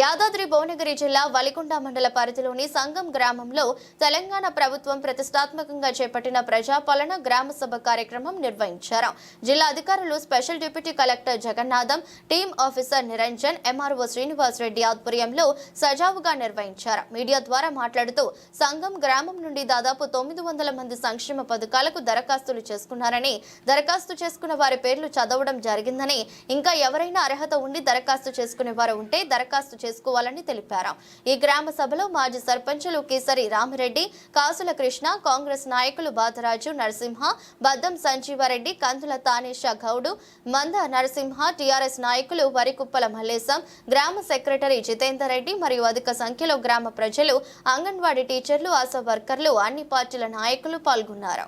యాదాద్రి భువనగిరి జిల్లా వలికొండ మండల పరిధిలోని సంగం గ్రామంలో తెలంగాణ ప్రభుత్వం ప్రతిష్టాత్మకంగా చేపట్టిన ప్రజాపాలన గ్రామ సభ కార్యక్రమం నిర్వహించారు. జిల్లా అధికారులు special deputy collector Jagannatham team officer Niranjan MRO Srinivas Reddy ఆధ్వర్యంలో సజావుగా నిర్వహించారు. మీడియా ద్వారా మాట్లాడుతూ సంఘం గ్రామం నుండి దాదాపు తొమ్మిది వందల మంది సంక్షేమ పథకాలకు దరఖాస్తులు చేసుకున్నారని దరఖాస్తు చేసుకున్న వారి పేర్లు చదవడం జరిగిందని ఇంకా ఎవరైనా అర్హత ఉండి దరఖాస్తు చేసుకునే వారు ఉంటే దరఖాస్తు చేసుకోవాలని తెలిపారు. ఈ గ్రామ సభలో మాజీ సర్పంచులు కేసరి రామరెడ్డి కాసుల కృష్ణ కాంగ్రెస్ నాయకులు బాధరాజు నరసింహ బద్దం సంజీవారెడ్డి కందుల తానేష గౌడు మంద నరసింహ టీఆర్ఎస్ నాయకులు వరికుప్పల మల్లేశం గ్రామ సెక్రటరీ జితేందర్ రెడ్డి మరియు అధిక సంఖ్యలో గ్రామ ప్రజలు అంగన్వాడీ టీచర్లు ఆశా వర్కర్లు అన్ని పార్టీల నాయకులు పాల్గొన్నారు.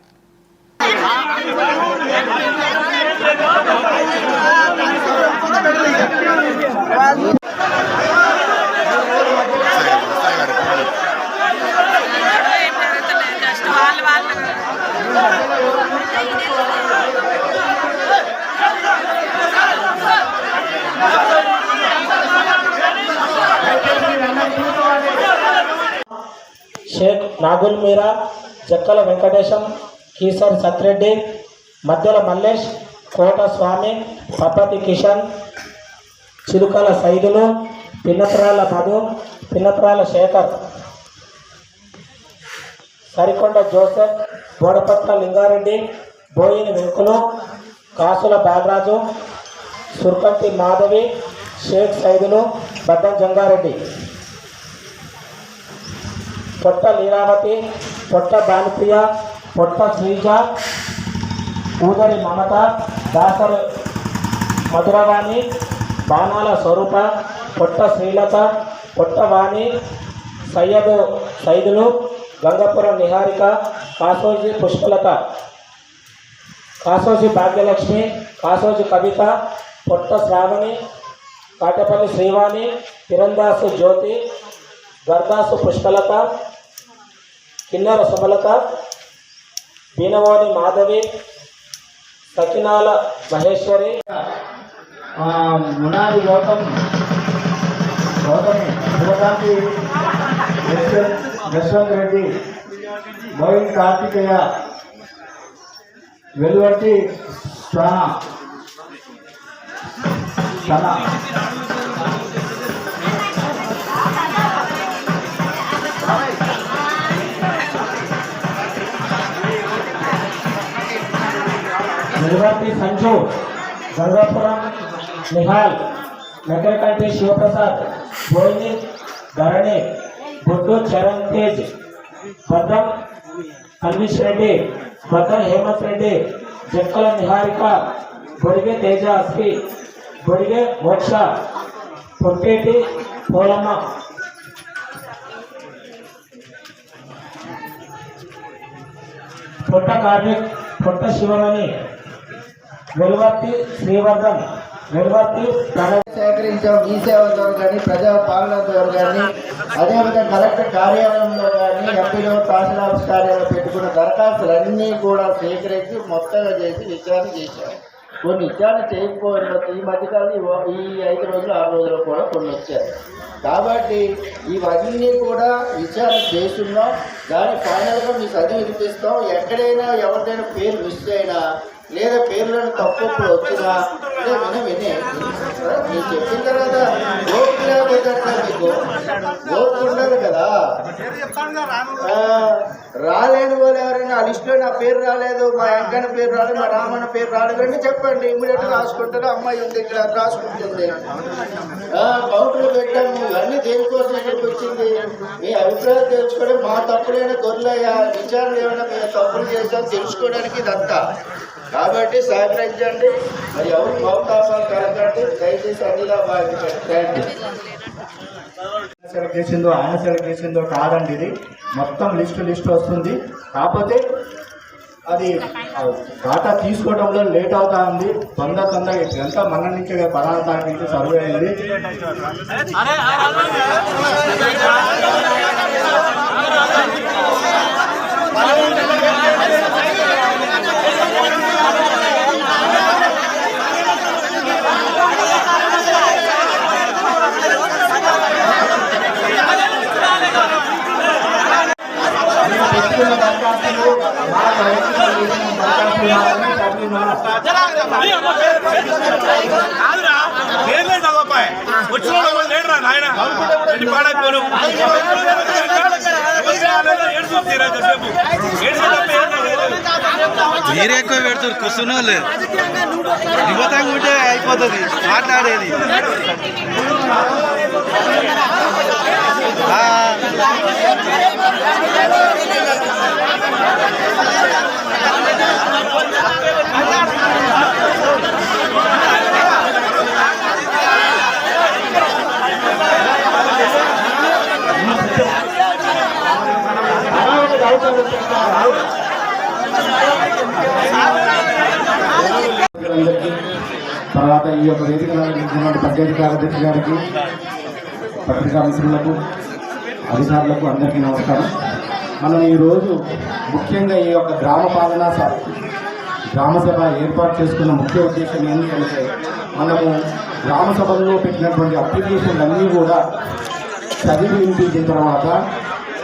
నాగుల్ మీరా జక్కల వెంకటేశం కీసర్ సత్రెడ్డి మధ్యల మల్లేష్ కోట స్వామి పప్పతి కిషన్ చిలుకల సైదులు పిన్నపురాల మధు పిన్నపురాల శేఖర్. సరికొండ జోసెఫ్ బోడపట్ల లింగారెడ్డి బోయిని వెంకులు కాసుల బాలరాజు సుర్కంటి మాధవి షేక్ సైదులు బద్దం జంగారెడ్డి. పొట్ట లీలావతి పొట్ట భానుప్రియ పొట్ట శ్రీజ ఊదరి మమత దాసరి మధురవాణి బాణాల స్వరూప పొట్ట శ్రీలత పొట్టవాణి సయ్యదు సైదులు గంగపురం నిహారిక కాసోజి పుష్పలత. కాసోజి భాగ్యలక్ష్మి కాసోజి కవిత పొట్ట శ్రావణి కాటపల్లి శ్రీవాణి తిరందాసు జ్యోతి గర్దాసు పుష్పలత కిన్నెర సుమలత దీనవాణి మాధవి సకినాల మహేశ్వరి మునాది గౌతమ్ గౌతమ్ శివకాంతి యశ్వంత్ రెడ్డి మోయిన్ కార్తికేయ వెలువట్టి శ్వాన. సన నిర్వర్తి సంజు గంగాపురం నిహాల్ నగరకంటి శివప్రసాద్ బోయిని ధరణి బొడ్డు చరణ్ తేజ్ భద్రం కల్విష్ రెడ్డి భద్రం హేమంత్ రెడ్డి జక్కల నిహారిక బొడిగే తేజ అస్పి బొడిగే మోక్ష పొట్టేటి పోలమ్మ. పొట్ట కార్మిక్ పొట్ట శివమణి వెలువర్తి శ్రీవర్ధన్ వెలువర్తి సేకరించాం ఈ సేవతో కానీ ప్రజా పాలనతో కానీ అదేవిధంగా కలెక్టర్ కార్యాలయంలో కానీ ఎంపీలో తహసీల్ ఆఫీస్ కార్యాలయంలో పెట్టుకున్న దరఖాస్తులన్నీ కూడా సేకరించి మొత్తంగా చేసి విచారణ చేశారు. కొన్ని విచారణ చేయకపోయిన ఈ మధ్యకాలంలో ఈ- ఐదు రోజులు ఆరు రోజులు కూడా కొన్ని వచ్చారు కాబట్టి ఇవన్నీ కూడా విచారణ చేస్తున్నాం. దాని ఫైనల్గా మీకు చదివి వినిపిస్తాం. ఎక్కడైనా ఎవరిదైనా పేరు మిస్ అయినా లేదా పేర్లను తప్పప్పుడు వచ్చినా లేదా విన వినే. మీరు చెప్పిన తర్వాత ఓపిక లేకపోతే మీకు ఓపిక కదా. రాలేని వాళ్ళు ఎవరైనా ఆ లిస్టులో నా పేరు రాలేదు మా వెంకన్న పేరు రాలేదు మా రామన్న పేరు రాలేదు అని చెప్పండి. ఇమ్మీడియట్ రాసుకుంటారు అమ్మాయి ఉంది ఇక్కడ రాసుకుంటుంది. కౌంటర్ పెట్టాము ఇవన్నీ దేనికోసం ఇక్కడికి వచ్చింది? మీ అభిప్రాయం తెలుసుకోవడం మా తప్పులైన గొర్రెలయ్యా విచారణ ఏమైనా మేము తప్పులు చేసాం తెలుసుకోవడానికి ఇదంతా. కాబట్టి సహకరించండి మరి ఎవరు మౌతాపాలు కలగండి దయచేసి అన్నిలా భావించండి సెలెక్ట్ చేసిందో ఆయన సెలెక్ట్ చేసిందో కాదండి ఇది మొత్తం లిస్ట్ లిస్ట్ వస్తుంది కాకపోతే అది డాటా తీసుకోవడంలో లేట్ అవుతా ఉంది తొందర తొందర ఎంత మన నుంచి తారీఖు నుంచి సర్వే అయింది కాదురా నేనే చదవపాయ్. వచ్చిన వాళ్ళు లేడురా నాయన? ఎన్ని పాడైపోను మీరే ఎక్కువ పెడుతున్నారు కూర్చున్న వాళ్ళు నిబద్ధంగా ఉంటే అయిపోతుంది మాట్లాడేది. తర్వాత ఈ యొక్క వేదిక పంచాయతీ కార్యదర్శి గారికి పత్రికా మిత్రులకు అధికారులకు అందరికీ నమస్కారం. మనం ఈరోజు ముఖ్యంగా ఈ యొక్క గ్రామ పాలనా సభ గ్రామ సభ ఏర్పాటు చేసుకున్న ముఖ్య ఉద్దేశం ఏంటి అంటే మనము గ్రామ సభల్లో పెట్టినటువంటి అప్లికేషన్లు అన్నీ కూడా చదివి వినిపించిన తర్వాత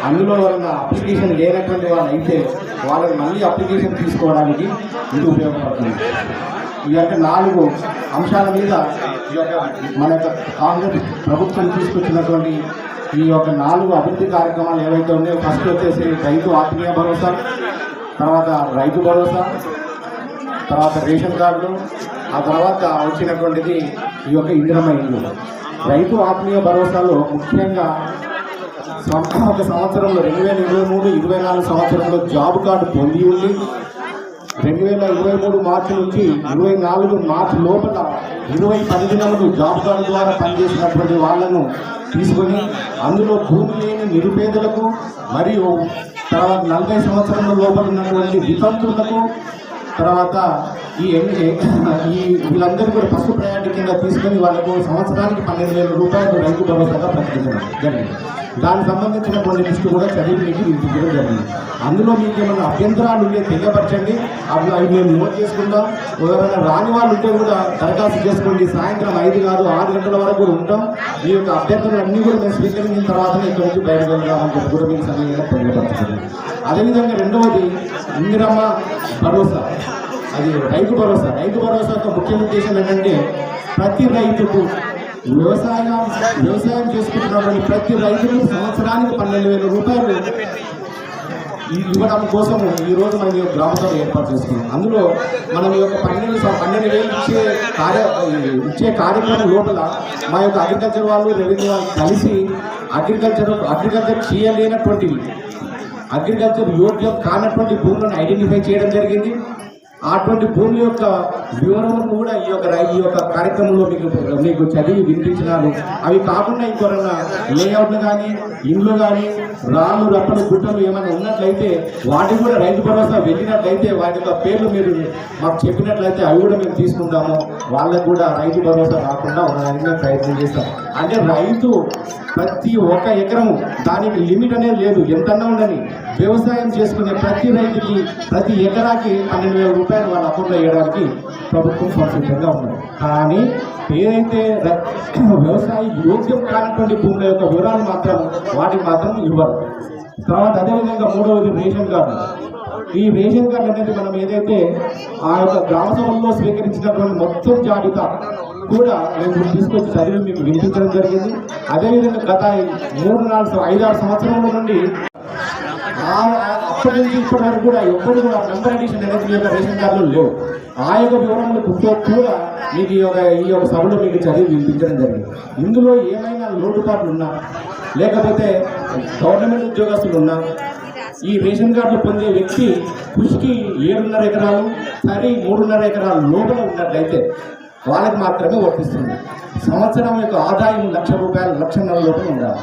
అందులో వలన అప్లికేషన్ లేనటువంటి వాళ్ళు అయితే వాళ్ళకి మళ్ళీ అప్లికేషన్ తీసుకోవడానికి ఇది ఉపయోగపడుతుంది. ఈ యొక్క నాలుగు అంశాల మీద ఈ యొక్క మన యొక్క కాంగ్రెస్ ప్రభుత్వం తీసుకొచ్చినటువంటి ఈ యొక్క నాలుగు అభివృద్ధి కార్యక్రమాలు ఏవైతే ఉన్నాయో ఫస్ట్ వచ్చేసి రైతు ఆత్మీయ భరోసా తర్వాత రైతు భరోసా తర్వాత రేషన్ కార్డులు ఆ తర్వాత వచ్చినటువంటిది ఈ యొక్క ఇందిరమ్మ ఇల్లు. రైతు ఆత్మీయ భరోసాలో ముఖ్యంగా ఒక సంవత్సరంలో రెండు వేల ఇరవై మూడు ఇరవై నాలుగు సంవత్సరంలో జాబ్ కార్డు పొంది ఉండి రెండు వేల ఇరవై మూడు మార్చి నుంచి ఇరవై నాలుగు మార్చి లోపల ఇరవై పది జాబ్ కార్డు ద్వారా పనిచేసినటువంటి వాళ్ళను తీసుకొని అందులో భూమి లేని నిరుపేదలకు మరియు తర్వాత నలభై సంవత్సరాల లోపల ఉన్నటువంటి వితంతులకు తర్వాత ఈ ఈ వీళ్ళందరూ కూడా ఫస్ట్ ప్రయారిటీ కింద తీసుకొని వాళ్ళకు సంవత్సరానికి పన్నెండు వేల రూపాయలు రైతు భరోసాగా ప్రకటించడం జరిగింది. దానికి సంబంధించినటువంటి లిస్టు కూడా చదివి మీకు వినిపించడం జరిగింది. అందులో మీకు ఏమైనా అభ్యంతరాలు ఉంటే తెలియపరచండి. అవి అవి మేము నోట్ చేసుకుంటాం. ఎవరైనా రాని వాళ్ళు ఉంటే కూడా దరఖాస్తు చేసుకోండి. సాయంత్రం ఐదు కాదు ఆరు గంటల వరకు ఉంటాం. మీ యొక్క అభ్యర్థనలు అన్నీ కూడా మేము స్వీకరించిన తర్వాతనే ఇక్కడ నుంచి బయటకు వెళ్దామని చెప్పి కూడా మీకు సమయంగా తెలియపరచండి అదేవిధంగా రెండవది ఇందిరమ్మ భరోసా. అది రైతు భరోసా. రైతు భరోసా యొక్క ముఖ్య ఉద్దేశం ఏంటంటే ప్రతి రైతుకు వ్యవసాయం వ్యవసాయం చేసుకుంటున్నటువంటి ప్రతి రైతులు సంవత్సరానికి పన్నెండు వేల రూపాయలు ఇవ్వడం కోసం ఈ రోజు మనం ఈ గ్రామ సభ ఏర్పాటు చేసుకున్నాం. అందులో మనం ఈ యొక్క పన్నెండు పన్నెండు వేలు ఇచ్చే కార్య ఇచ్చే కార్యక్రమం లోపల మా యొక్క అగ్రికల్చర్ వాళ్ళు రెవెన్యూ వాళ్ళు కలిసి అగ్రికల్చర్ అగ్రికల్చర్ చేయలేనటువంటి అగ్రికల్చర్ యోగ్యం కానటువంటి భూములను ఐడెంటిఫై చేయడం జరిగింది. అటువంటి భూమి యొక్క వివరము కూడా ఈ యొక్క ఈ యొక్క కార్యక్రమంలో మీకు మీకు చదివి వినిపించినారు. అవి కాకుండా ఇంకొరన్నా లేఅవుట్లు కానీ ఇండ్లు కానీ రాళ్ళు రప్పలు గుట్టలు ఏమైనా ఉన్నట్లయితే వాటికి కూడా రైతు భరోసా వెళ్ళినట్లయితే వాటి యొక్క పేర్లు మీరు మాకు చెప్పినట్లయితే అవి కూడా మేము తీసుకుంటాము. వాళ్ళకు కూడా రైతు భరోసా రాకుండా ఉండాలని ప్రయత్నం చేస్తాం. అంటే రైతు ప్రతి ఒక్క ఎకరము దానికి లిమిట్ అనేది లేదు. ఎంతన్నా ఉండని వ్యవసాయం చేసుకునే ప్రతి రైతుకి ప్రతి ఎకరాకి పన్నెండు వేల రూపాయలు వాళ్ళ అకౌంట్లో వేయడానికి ప్రభుత్వం సంసిద్ధంగా ఉన్నది. కానీ ఏదైతే వ్యవసాయ యోగ్యం కానటువంటి భూముల యొక్క వివరాలు మాత్రం వాటికి మాత్రం ఇవ్వరు. తర్వాత అదేవిధంగా మూడవది రేషన్ కార్డు. ఈ రేషన్ కార్డు అనేది మనం ఏదైతే ఆ యొక్క గ్రామ సభల్లో స్వీకరించినటువంటి మొత్తం జాబితా కూడా మేము తీసుకొచ్చి చదివి మీకు వినిపించడం జరిగింది. అదేవిధంగా గత మూడు నాలుగు ఐదారు సంవత్సరాల నుండి అప్పటి నుంచి ఇప్పటి వరకు కూడా ఎప్పుడు కూడా నంబర్ అడిషన్ అనేది మీ యొక్క రేషన్ కార్డులో లేవు. ఆ యొక్క వివరములు కుంటూ కూడా మీకు ఈ యొక్క ఈ యొక్క సభలో మీకు చదివి వినిపించడం జరిగింది. ఇందులో ఏమైనా లోటుపాట్లు ఉన్నా లేకపోతే గవర్నమెంట్ ఉద్యోగస్తులు ఉన్నా ఈ రేషన్ కార్డులు పొందే వ్యక్తి కృషికి ఏడున్నర ఎకరాలు సరి మూడున్నర ఎకరాల లోపల ఉన్నట్లయితే వాళ్ళకి మాత్రమే వర్తిస్తుంది. సంవత్సరం యొక్క ఆదాయం లక్ష రూపాయలు లక్షన్నర లోపల ఉండాలి.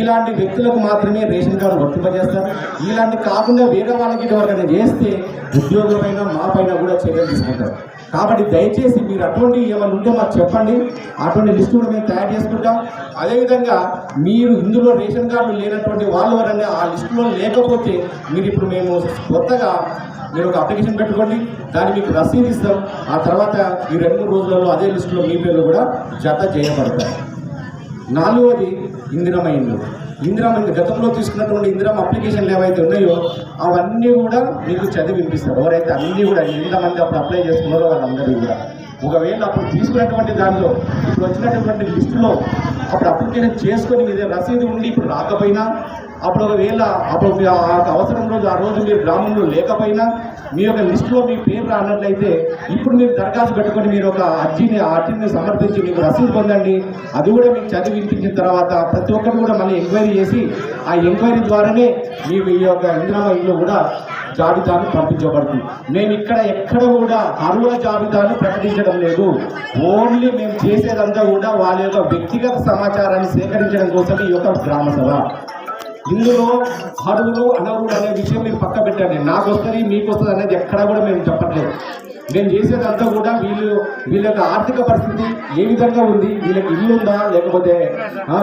ఇలాంటి వ్యక్తులకు మాత్రమే రేషన్ కార్డు వర్తింపజేస్తారు. ఇలాంటి కాకుండా వేరే వాళ్ళకి ఎవరికైనా చేస్తే ఉద్యోగులపైన మా పైన కూడా చర్యలు తీసుకుంటారు. కాబట్టి దయచేసి మీరు అటువంటి ఏమైనా ఉంటే మాకు చెప్పండి. అటువంటి లిస్టు కూడా మేము తయారు చేసుకుంటాం. అదేవిధంగా మీరు ఇందులో రేషన్ కార్డు లేనటువంటి వాళ్ళు ఎవరైనా ఆ లిస్టులో లేకపోతే మీరు ఇప్పుడు మేము కొత్తగా మీరు ఒక అప్లికేషన్ పెట్టుకోండి. దాన్ని మీకు రసీదు ఇస్తాం. ఆ తర్వాత ఈ రెండు రోజులలో అదే లిస్టులో మీ పేర్లు కూడా జత చేయబడతాయి నాలుగవది ఇందిరమ్మ ఇండ్లు గతంలో తీసుకున్నటువంటి ఇందిరామ అప్లికేషన్లు ఏవైతే ఉన్నాయో అవన్నీ కూడా మీకు చదివి వినిపిస్తారు. ఎవరైతే అన్నీ కూడా ఎంతమంది అప్పుడు అప్లై చేసుకున్నారో వాళ్ళందరూ కూడా. ఒకవేళ అప్పుడు తీసుకున్నటువంటి దానిలో ఇప్పుడు వచ్చినటువంటి లిస్టులో అప్పుడు అప్లికేషన్ చేసుకొని మీద రసీదు ఉండి ఇప్పుడు రాకపోయినా అప్పుడు ఒకవేళ అప్పుడు మీ అవసరం రోజు ఆ రోజు మీరు గ్రామంలో లేకపోయినా మీ యొక్క లిస్టులో మీ పేరు రానట్లయితే ఇప్పుడు మీరు దరఖాస్తు పెట్టుకొని మీరు ఒక అర్జీని అర్జీని సమర్పించి మీకు రసీదు పొందండి. అది కూడా మీకు చదివి వినిపించిన తర్వాత ప్రతి ఒక్కరు కూడా మళ్ళీ ఎంక్వైరీ చేసి ఆ ఎంక్వైరీ ద్వారానే మీ యొక్క ఇందిరామ ఇల్లు కూడా జాబితాను పంపించబడుతుంది. మేము ఇక్కడ ఎక్కడ కూడా అర్హుల జాబితాను ప్రకటించడం లేదు. ఓన్లీ మేము చేసేదంతా కూడా వాళ్ళ యొక్క వ్యక్తిగత సమాచారాన్ని సేకరించడం కోసం ఈ యొక్క గ్రామ సభ. ఇందులో అర్హులు అనర్హులు అనే విషయం మీరు పక్క పెట్టండి. నాకు వస్తుంది మీకు వస్తుంది అనేది ఎక్కడా కూడా మేము చెప్పట్లేదు. మేము చేసేదంతా కూడా వీళ్ళు వీళ్ళ యొక్క ఆర్థిక పరిస్థితి ఏ విధంగా ఉంది వీళ్ళకి ఇల్లు ఉందా లేకపోతే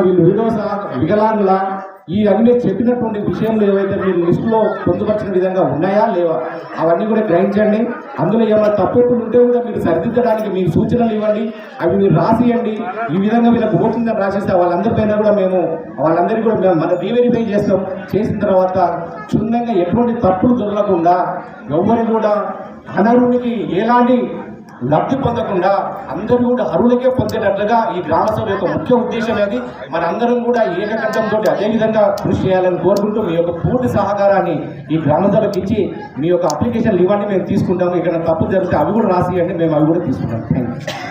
వీళ్ళు విడోసా వికలాంగులా ఈ అన్ని చెప్పినటువంటి విషయంలో ఏవైతే మీరు లిస్టులో పొందుపరిచిన విధంగా ఉన్నాయా లేవా? అవన్నీ కూడా గ్రహించండి. అందులో ఏమైనా తప్పులు ఉంటే కూడా మీరు సరిదిద్దడానికి మీరు సూచనలు ఇవ్వండి. అవి మీరు రాసియండి. ఈ విధంగా వీళ్ళకి ఓటిందని రాసిస్తే వాళ్ళందరిపైన కూడా మేము వాళ్ళందరికీ కూడా మేము మన రీవెరిఫై చేస్తాం. చేసిన తర్వాత క్షుణ్ణంగా ఎటువంటి తప్పులు దొరకకుండా ఎవరు కూడా అనరునికి ఎలాంటి లబ్ధి పొందకుండా అందరూ కూడా అరువులకే పొందేటట్లుగా ఈ గ్రామ సభ యొక్క ముఖ్య ఉద్దేశం అది మనందరం కూడా ఏకకంఠంతో అదే విధంగా కృషి చేయాలని కోరుకుంటూ మీ యొక్క పూర్తి సహకారాన్ని ఈ గ్రామ సభకి ఇచ్చి మీ యొక్క అప్లికేషన్లు ఇవ్వండి మేము తీసుకుంటాము. ఇక్కడ తప్పు జరిగితే అవి కూడా రాసియండి మేము అవి కూడా తీసుకుంటాం థ్యాంక్ యూ